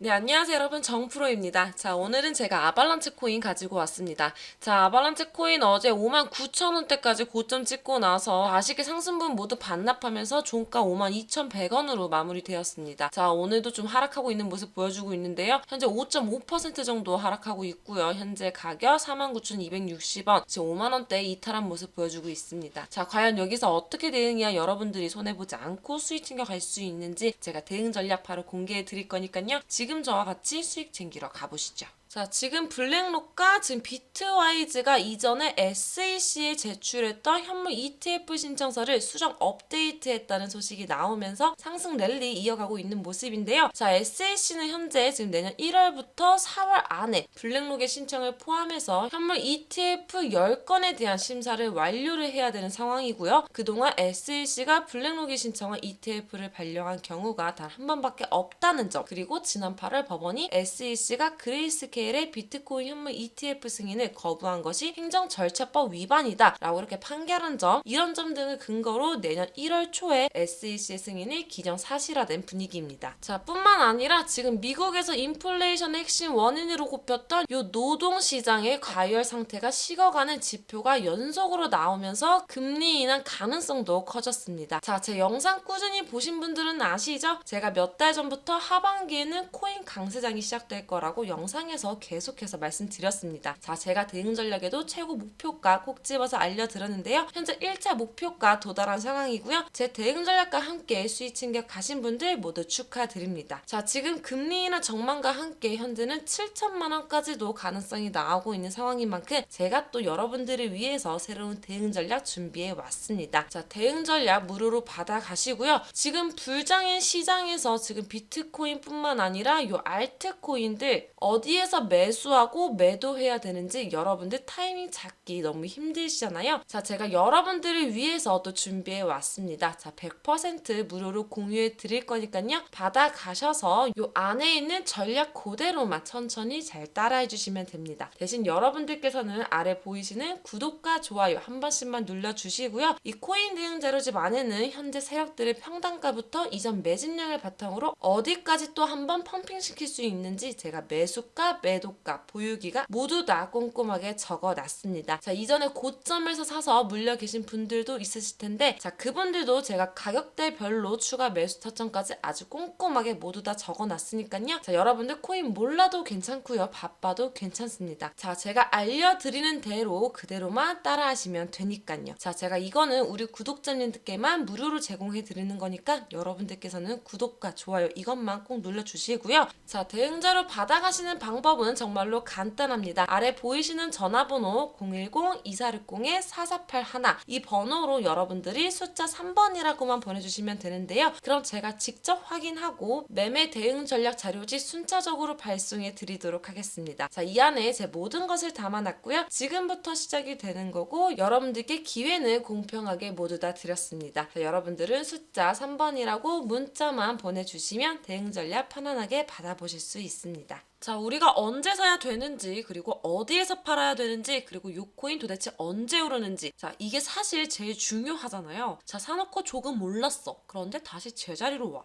네, 안녕하세요 여러분 정프로입니다. 자, 오늘은 제가 아발란체 코인 가지고 왔습니다. 자, 아발란체 코인 어제 59,000원대까지 고점 찍고 나서 아쉽게 상승분 모두 반납하면서 종가 52,100원으로 마무리되었습니다. 자, 오늘도 좀 하락하고 있는 모습 보여주고 있는데요. 현재 5.5% 정도 하락하고 있고요. 현재 가격 49,260원, 지금 5만원대 이탈한 모습 보여주고 있습니다. 자, 과연 여기서 어떻게 대응해야 여러분들이 손해보지 않고 수익 챙겨갈 수 있는지 제가 대응 전략 바로 공개해 드릴 거니까요. 지금 저와 같이 수익 챙기러 가보시죠. 자, 지금 블랙록과 지금 비트와이즈가 이전에 SAC에 제출했던 현물 ETF 신청서를 수정 업데이트했다는 소식이 나오면서 상승 랠리 이어가고 있는 모습인데요. 자, SAC는 현재 지금 내년 1월부터 4월 안에 블랙록의 신청을 포함해서 현물 ETF 10건에 대한 심사를 완료를 해야 되는 상황이고요. 그동안 SAC가 블랙록이 신청한 ETF를 발령한 경우가 단 한 번밖에 없다는 점 그리고 지난 8월 법원이 SAC가 그레이스 케일의 비트코인 현물 ETF 승인을 거부한 것이 행정 절차법 위반이다 라고 이렇게 판결한 점 이런 점 등을 근거로 내년 1월 초에 SEC의 승인을 기정 사실화된 분위기입니다. 자 뿐만 아니라 지금 미국에서 인플레이션의 핵심 원인으로 꼽혔던 요 노동 시장의 과열 상태가 식어가는 지표가 연속으로 나오면서 금리 인하 가능성도 커졌습니다. 자, 제 영상 꾸준히 보신 분들은 아시죠? 제가 몇 달 전부터 하반기에는 코인 강세장이 시작될 거라고 영상에서 계속해서 말씀드렸습니다. 자, 제가 대응 전략에도 최고 목표가 꼭 집어서 알려드렸는데요. 현재 1차 목표가 도달한 상황이고요. 제 대응 전략과 함께 수익 챙겨 가신 분들 모두 축하드립니다. 자, 지금 금리 인하 전망과 함께 현재는 7천만 원까지도 가능성이 나오고 있는 상황인 만큼 제가 또 여러분들을 위해서 새로운 대응 전략 준비해 왔습니다. 자, 대응 전략 무료로 받아 가시고요. 지금 불장인 시장에서 지금 비트코인뿐만 아니라 요 알트코인들 어디에서 매수하고 매도해야 되는지 여러분들 타이밍 잡기 너무 힘드시잖아요. 자, 제가 여러분들을 위해서 또 준비해 왔습니다. 자, 100% 무료로 공유해 드릴 거니까요. 받아 가셔서 요 안에 있는 전략 그대로만 천천히 잘 따라해 주시면 됩니다. 대신 여러분들께서는 아래 보이시는 구독과 좋아요 한 번씩만 눌러 주시고요. 이 코인 대응 자료집 안에는 현재 세력들의 평단가부터 이전 매집량을 바탕으로 어디까지 또 한번 펌핑 시킬 수 있는지 제가 매수가, 매도가, 보유기가 모두 다 꼼꼼하게 적어 놨습니다. 자, 이전에 고점에서 사서 물려 계신 분들도 있으실 텐데, 자, 그분들도 제가 가격대별로 추가 매수 타점까지 아주 꼼꼼하게 모두 다 적어 놨으니까요. 자, 여러분들 코인 몰라도 괜찮고요. 바빠도 괜찮습니다. 자, 제가 알려드리는 대로 그대로만 따라하시면 되니까요. 자, 제가 이거는 우리 구독자님들께만 무료로 제공해 드리는 거니까 여러분들께서는 구독과 좋아요 이것만 꼭 눌러주시고요. 자, 대응자로 받아가시는 방법 은 정말로 간단합니다. 아래 보이시는 전화번호 010-2460-4481 이 번호로 여러분들이 숫자 3번이라고만 보내주시면 되는데요. 그럼 제가 직접 확인하고 매매 대응 전략 자료지 순차적으로 발송해 드리도록 하겠습니다. 자, 이 안에 제 모든 것을 담아놨고요. 지금부터 시작이 되는 거고 여러분들께 기회는 공평하게 모두 다 드렸습니다. 자, 여러분들은 숫자 3번이라고 문자만 보내주시면 대응 전략 편안하게 받아보실 수 있습니다. 자, 우리가 언제 사야 되는지, 그리고 어디에서 팔아야 되는지, 그리고 요 코인 도대체 언제 오르는지. 자, 이게 사실 제일 중요하잖아요. 자, 사놓고 조금 올랐어. 그런데 다시 제자리로 와.